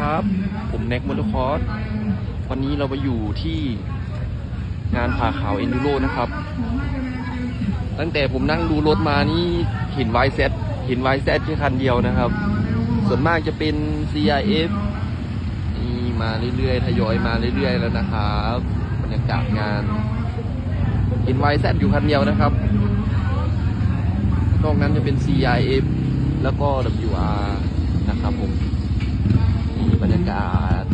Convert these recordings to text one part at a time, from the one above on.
ครับ ผมแน็กมอเตอร์คอร์สวันนี้เราไปอยู่ที่งานผ่าขาวเอ็นดูโรนะครับ ตั้งแต่ผมนั่งดูรถมานี่เห็น YZ เห็น YZ แค่คันเดียวนะครับ ส่วนมากจะเป็น CRF นี่มาเรื่อยๆ ทยอยมาเรื่อยๆ แล้วนะครับบรรยากาศงาน เห็น YZ อยู่คันเดียวนะครับนอกนั้นจะเป็น CIF แล้วก็ WR นะครับผมากาศ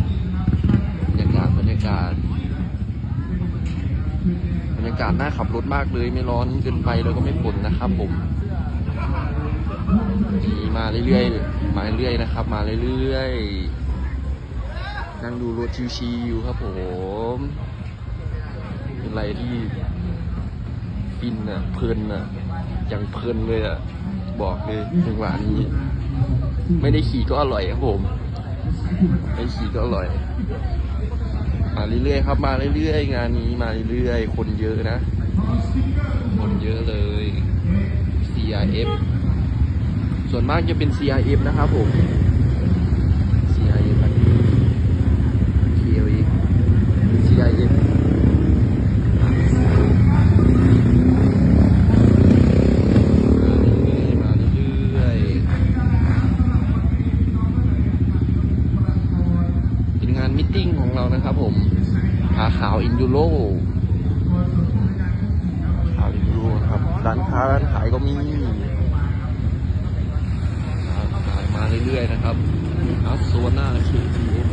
บรรยากาศบรรยากาศบรรยากาศน่าขับรถมากเลยไม่ร้อนเกินไปแล้วก็ไม่ฝนนะครับผมนี่มาเรื่อยๆมาเรื่อยๆนะครับ มาเรื่อยๆนั่งดูรถชิวๆครับผมเป็นอะไรที่ฟินอะเพลินอะอย่างเพลินเลยอะบอกเลยจังหวะนี้ ไม่ได้ขี่ก็อร่อยครับผม ไอฉีก็อร่อย มาเรื่อยๆครับมาเรื่อยๆงานนี้มาเรื่อยๆคนเยอะนะ คนเยอะเลย CRF ส่วนมากจะเป็น CRF นะครับผม CRF อันนี้ KLX CRF มาเรื่อยๆเป็นงาน มิทติ้งของเรานะครับผมขาขาวอินดูโรขาวอินดูโรครับร้านค้าร้านขายก็มีขายมาเรื่อยๆนะครับอาร์โซน่า KTM